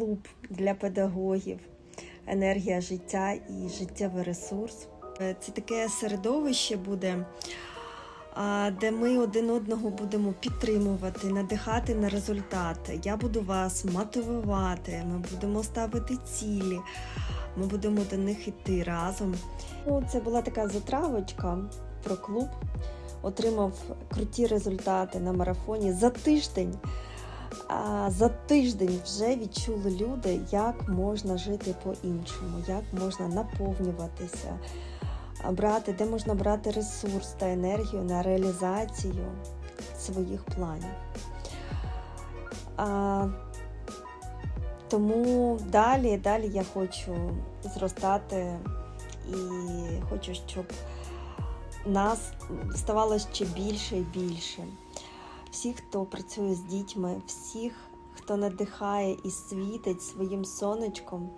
клуб для педагогів, енергія життя і життєвий ресурс. Е, Це таке середовище буде, де ми один одного будемо підтримувати, надихати на результати. Я буду вас мотивувати, ми будемо ставити цілі, ми будемо до них йти разом. Ну, це була така затравочка про клуб. Отримав круті результати на марафоні за тиждень. За тиждень вже відчули люди, як можна жити по-іншому, як можна наповнюватися, брати, де можна брати ресурс та енергію на реалізацію своїх планів. А, тому далі, далі я хочу зростати і хочу, щоб нас ставало ще більше і більше всіх, хто працює з дітьми, всіх, хто надихає і світить своїм сонечком,